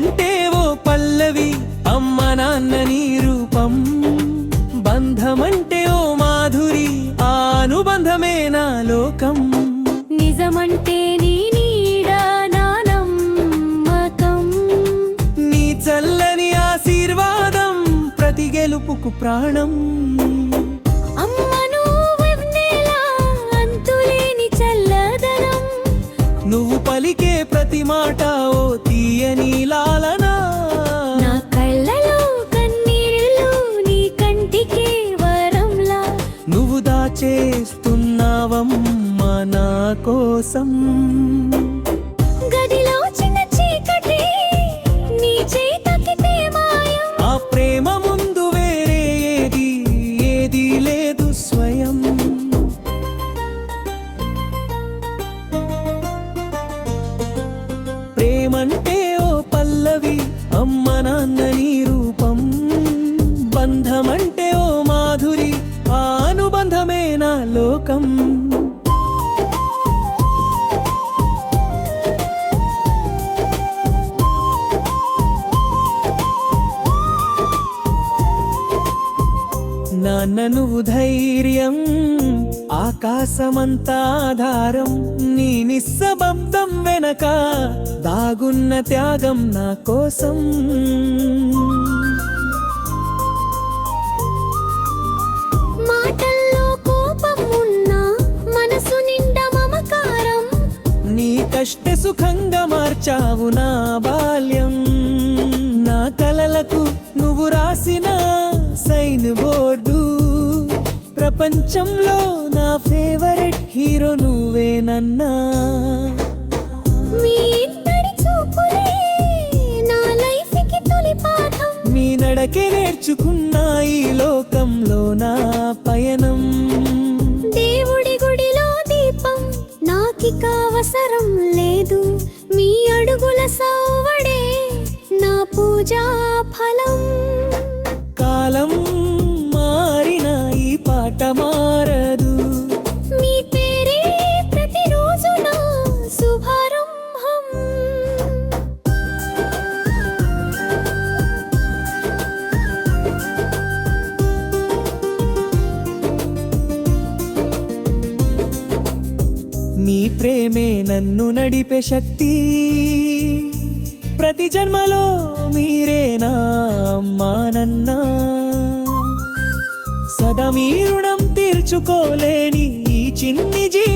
అంటే ఓ పల్లవి అమ్మ నాన్న నీ రూపం. బంధమంటే ఓ మాధురి ఆ అనుబంధమే నా లోకం. నిజమంటే నీ నీడ నా నమ్మకం. నీ చల్లని ఆశీర్వాదం ప్రతి గెలుపుకు ప్రాణం. నువ్వు పలికే ప్రతి మాట ఓ నువ్వు దాచేస్తున్నావమ్మా నా కోసం. గదిలో చిన్న చీకటి నీ మాయం ఆ ప్రేమ ముందు వేరే ఏది ఏది లేదు స్వయం. ప్రేమంటే ఓ పల్లవి నాన్న ధైర్యం ఆకాశమంతా ఆధారం నీ నిస్సబద్ధం వెనక దాగున్న త్యాగం నా కోసం. కష్ట సుఖంగా మార్చావు నా బాల్యం. నా కలలకు నువ్వు రాసిన ప్రపంచంలో నా ఫేవరెట్ హీరో నువ్వేనన్నా మీ నడకే నేర్చుకున్నా ఈ లోకంలో నా పయనం. దేవుడి గుడిలో దీపం నాకిక అవసరం లేదు. మీ అడుగుల సవ్వడే నా పూజా ఫలం. ప్రేమే నన్ను నడిపే శక్తి. ప్రతి జన్మలో మీరేనా అమ్మా నన్నా. సదా మీ రుణం తీర్చుకోలేని ఈ చిన్ని జీ